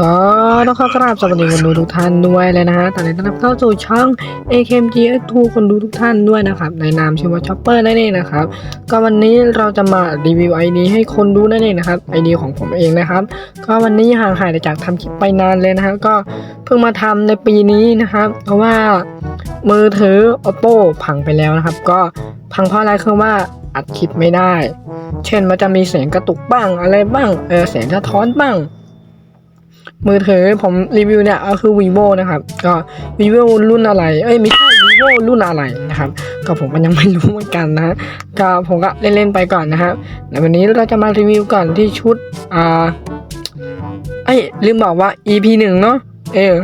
ก็ต้องขอกราบสวัสดีคนดูทุกท่านด้วยเลยนะฮะตอนนี้ต้อนรับเข้าสู่ช่อง AKMG2 คนดูทุกท่านด้วยนะครับ ในนามชื่อว่าช็อปเปอร์นั่นเองนะครับ ก็วันนี้เราจะมารีวิว ID ให้คนดูนั่นเองนะครับ ID ของผมเองนะครับ ก็วันนี้ห่างหายจากทำคลิปไปนานเลยนะฮะก็เพิ่งมาทำในปีนี้นะครับ เพราะว่ามือถือ oppo พังไปแล้วนะครับ ก็พังเพราะอะไรคือว่าอัดคลิปไม่ได้ เช่นมันจะมีเสียงกระตุกบ้างอะไรบ้าง เออเสียงสะท้อนบ้าง มือถือผมรีวิวเนี่ยก็คือ vivo นะครับ ก็ vivo รุ่นอะไร เอ้ยไม่ใช่ vivo รุ่นอะไรนะครับ ก็ผมก็ยังไม่รู้เหมือนกันนะก็ผมก็เล่นๆไปก่อนนะครับในวันนี้เราจะมารีวิวก่อนที่ชุด อ่าเอ้ยลืมบอกว่า EP หนึ่งเนาะ เออ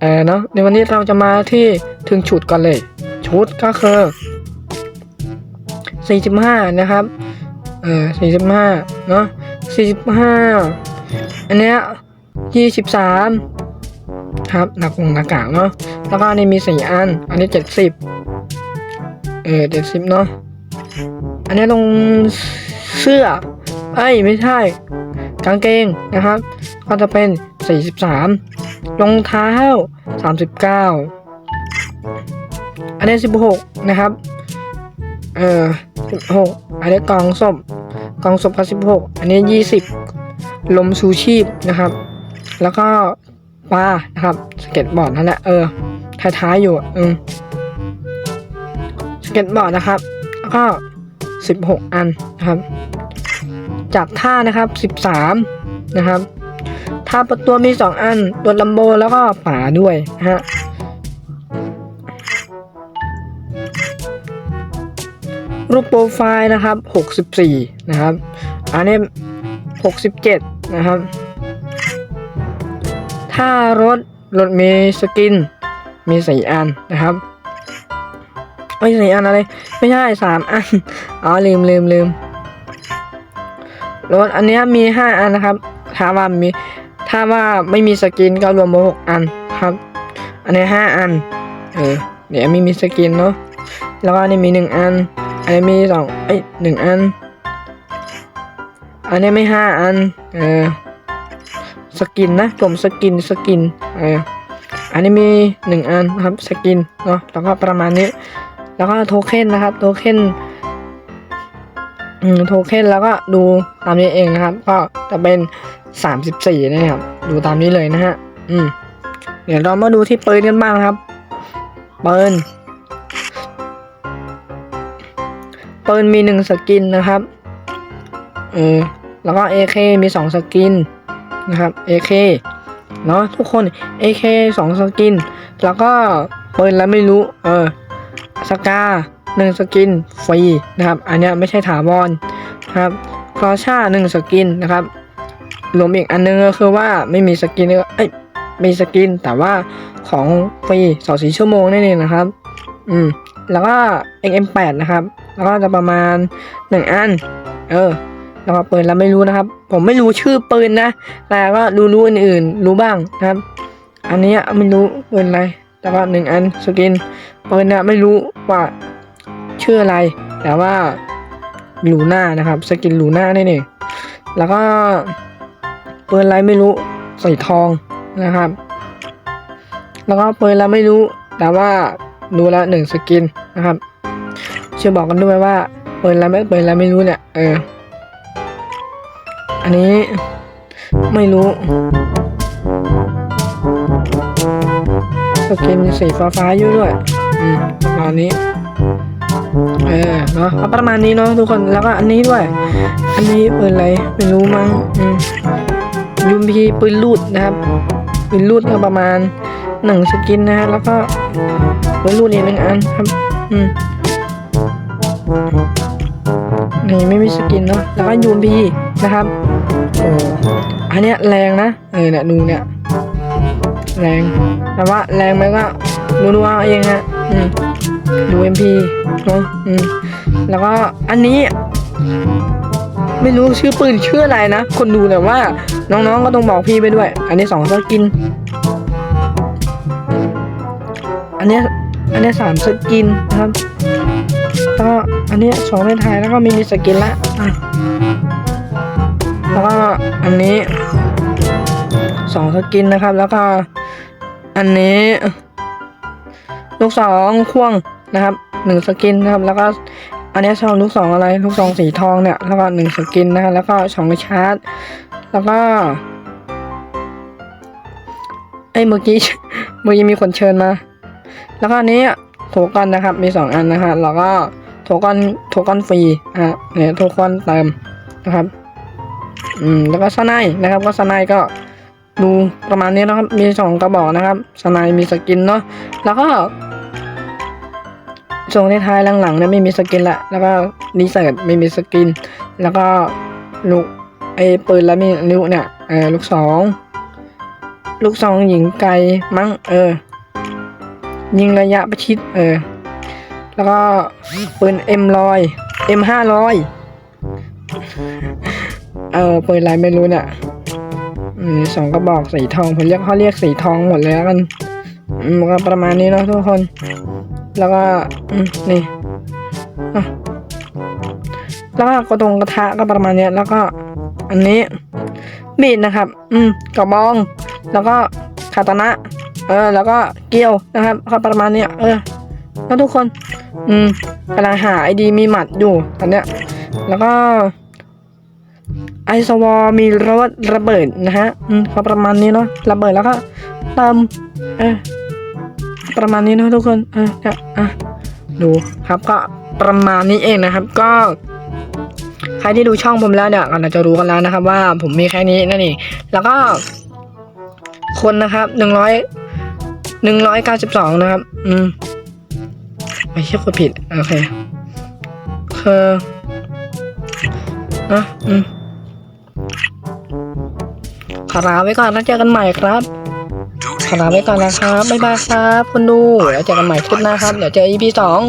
เออเนาะ ในวันนี้เราจะมาที่ถึงชุดก่อนเลย ชุดก็คือ45 นะครับ เออ45 เนาะ45 อันเนี้ยยี่สิบสามครับหนักวงหน้ากากเนาะแล้วก็อันนี้มีสี่อัน อันนี้เจ็ดสิบเออเจ็ดสิบเนาะอันนี้ลงเสื้อไอ้ไม่ใช่ กางเกงนะครับ ก็จะเป็นสี่สิบสามรองเท้าสามสิบเก้าอันนี้สิบหกนะครับ เออสิบหกอันนี้กองศพกองศพก็สิบหกอันนี้ยี่สิบ ลมชูชีพนะครับ แล้วก็ปลานะครับสเก็ตบอร์ดนั่นแหละเออท้ายๆอยู่อืมสเก็ตบอร์ดนะครับ แล้วก็สิบหกอันนะครับจับท่านะครับสิบสามนะครับท่าประตัวมีสองอัน ตัวลัมโบแล้วก็ป่าด้วยนะฮะรูปโปรไฟล์นะครับหกสิบสี่นะครับ อันนี้หกสิบเจ็ด นะครับ ถ้ารถรถมีสกิน มีสี่อันนะครับไม่สี่อันอะไร ไม่ใช่สามอัน อ๋อลืมลืมลืมรถอันเนี้ยมีห้าอันนะครับ ถ้าว่ามีถ้าว่าไม่มีสกินก็รวมเป็นหกอันครับ อันนี้ห้าอัน เออเดี๋ยวมีมีสกินเนาะแล้วก็อันนี้มีหนึ่งอัน อันนี้มีสองเอ้ยหนึ่งอัน อันนี้ไม่ห้าอัน เออ สกินนะกลมสกินสกิน เออ อันนี้มีหนึ่งอันครับสกินเนาะ แล้วก็ประมาณนี้ แล้วก็โทเค็นนะครับ โทเค็นอืมโทเค็นแล้วก็ดูตามนี้เองนะครับ ก็จะเป็นสามสิบสี่นะครับ ดูตามนี้เลยนะฮะ อืม เดี๋ยวเรามาดูที่ปืนกันบ้างครับปืนปืนมีหนึ่งสกินนะครับ เออ แล้วก็ AK มี 2 สกินนะครับ AK เนาะทุกคน AK 2 สกิน แล้วก็ปืนแล้วไม่รู้ เออสกาหนึ่งสกินฟรีนะครับ อันเนี้ยไม่ใช่ถาวรนะครับคลอชาหนึ่งสกินนะครับรวมอีกอันนึงก็คือว่าไม่มีสกินเอ้ยมีสกินแต่ว่าของฟรีสองสี่ชั่วโมงนั่นเองนะครับ อืม แล้วก็ XM8 นะครับ แล้วก็จะประมาณหนึ่งอัน เออ แล้วก็ปืนแล้วไม่รู้นะครับ ผมไม่รู้ชื่อปืนนะแต่ก็รู้รู้อื่นๆรู้บ้างนะครับ อันนี้ไม่รู้ปืนอะไรแต่ว่าหนึ่งอันสกินปืนเนี่ยไม่รู้ว่าชื่ออะไร แต่ว่าลูน่านะครับ สกินลูน่านี่เองแล้วก็ปืนอะไรไม่รู้ใส่ทองนะครับ แล้วก็ปืนแล้วไม่รู้ แต่ว่ารู้แล้วหนึ่งสกินนะครับช่วยบอกกันด้วยว่าปืนแล้วไม่ปืนแล้วไม่รู้เนี่ยเออ อันนี้ไม่รู้สกินสีฟ้าฟ้าๆอยู่ด้วย อืมประมาณนี้ เออ เนาะเอาประมาณนี้เนาะทุกคน แล้วก็อันนี้ด้วย อันนี้ปืนอะไร ไม่รู้มั้ง อืมยูมพีปืนลูดนะครับ ปืนลูดก็ประมาณหนึ่งสกินนะฮะ แล้วก็ปืนลูดอีกหนึ่งอันครับ อืมนี่ไม่มีสกินเนาะ แล้วก็ยูมพีนะครับ อ้อันเนี้ยแรงนะเออเนี่ยดูเนี่ย แรงแต่ว่าแรงไหมก็รู้ดูเอาเองฮะอืมดูเอ็มพีเนาะอืมแล้วก็อันนี้ไม่รู้ชื่อปืนชื่ออะไรนะ คนดูแต่ว่าน้องๆก็ต้องบอกพี่ไปด้วย อันนี้สองสกิน อันเนี้ยอันเนี้ยสามสกินนะครับแล้วก็อันเนี้ยสองในไทยแล้วก็มีมีสกินละอะ แล้วก็อันนี้สองสกินนะครับ แล้วก็อันนี้ ลูกสองควงนะครับหนึ่งสกินนะครับ แล้วก็อันนี้ชอบลูกสองอะไรลูกสองสีทองเนี่ยแล้วก็หนึ่งสกินนะครับแล้วก็สองชาร์จแล้วก็ไอ้เมื่อกี้เมื่อกี้มีคนเชิญมา แล้วก็อันนี้โทกันนะครับ มีสองอันนะฮะแล้วก็โทกันโทกันฟรีอะเนี่ยโทกันเติมนะครับ อืมแล้วก็สไนนะครับ ก็สไนก็ดูประมาณนี้นะครับมีสองกระบอกนะครับสไนมีสกินเนาะแล้วก็ช่วงท้ายหลังๆเนี่ยไม่มีสกินละแล้วก็ดีเซิร์ตไม่มีสกิน แล้วก็ลูกไอ้ปืนแล้วมีนิ้วเนี่ยเออลูกสองลูกสองหญิงไกลมั้งเออ ยิงระยะประชิดเออ แล้วก็ปืนเอ็มลอยเอ็มห้าร้อย เออปืนอะไรไม่รู้เนี่ยอืมสองกระบอกสีทองผมเรียกเขาเรียกสีทองหมดเลยแล้วกันอืมก็ประมาณนี้เนาะทุกคน แล้วก็อืมนี่อะแล้วก็กระตรงกระทะก็ประมาณนี้แล้วก็อันนี้มีดนะครับ อืมกระบอง แล้วก็คาตานะ เออ แล้วก็เกี้ยวนะครับก็ประมาณนี้เออแล้วทุกคน อืมกำลังหาไอดีมีหมัดอยู่ตอนเนี้ย แล้วก็ ไอสวอมีรถระเบิดนะฮะอืมก็ประมาณนี้เนาะระเบิดแล้วก็เติมเออประมาณนี้เนอะทุกคนเออเอะดูครับก็ประมาณนี้เองนะครับ ก็ใครที่ดูช่องผมแล้วเนี่ยก็น่าจะรู้กันแล้วนะครับ ว่าผมมีแค่นี้นั่นเองแล้วก็ คนนะครับหนึ่งร้อยหนึ่งร้อยเก้าสิบสองนะครับ อืมไม่ใช่คนผิดโอเคคือนะอืม ลาไว้ก่อนแล้วเจอกันใหม่ครับขอลาไว้ก่อนนะครับบ๊ายบายครับคุณดูแล้วเจอกันใหม่คลิปหน้าครับเดี๋ยวเจอ EP สอง